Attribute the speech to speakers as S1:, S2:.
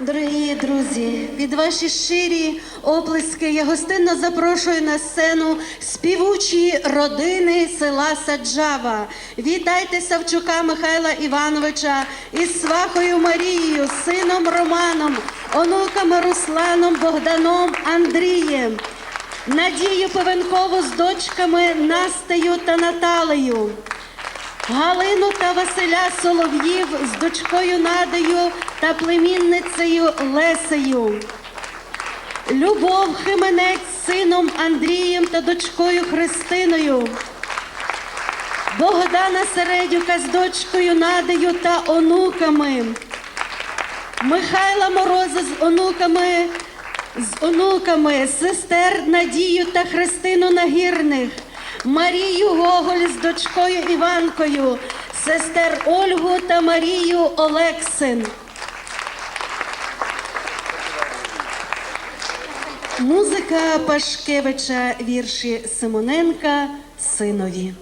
S1: Дорогі друзі, від ваші щирі оплески я гостинно запрошую на сцену співучі родини села Саджава. Вітайте Савчука Михайла Івановича із свахою Марією, сином Романом, онуками Русланом, Богданом, Андрієм, Надію Пивенкову з дочками Настею та Наталею. Галину та Василя Солов'їв з дочкою Надею та племінницею Лесею. Любов Хименець з сином Андрієм та дочкою Христиною. Богдана Середюка з дочкою Надею та онуками. Михайла Мороза з онуками, з онуками, сестер Надію та Христину Нагірних, Марію Гоголь з дочкою Іванкою, сестер Ольгу та Марію Олексин. Музика Пашкевича, вірші Симоненка, синові.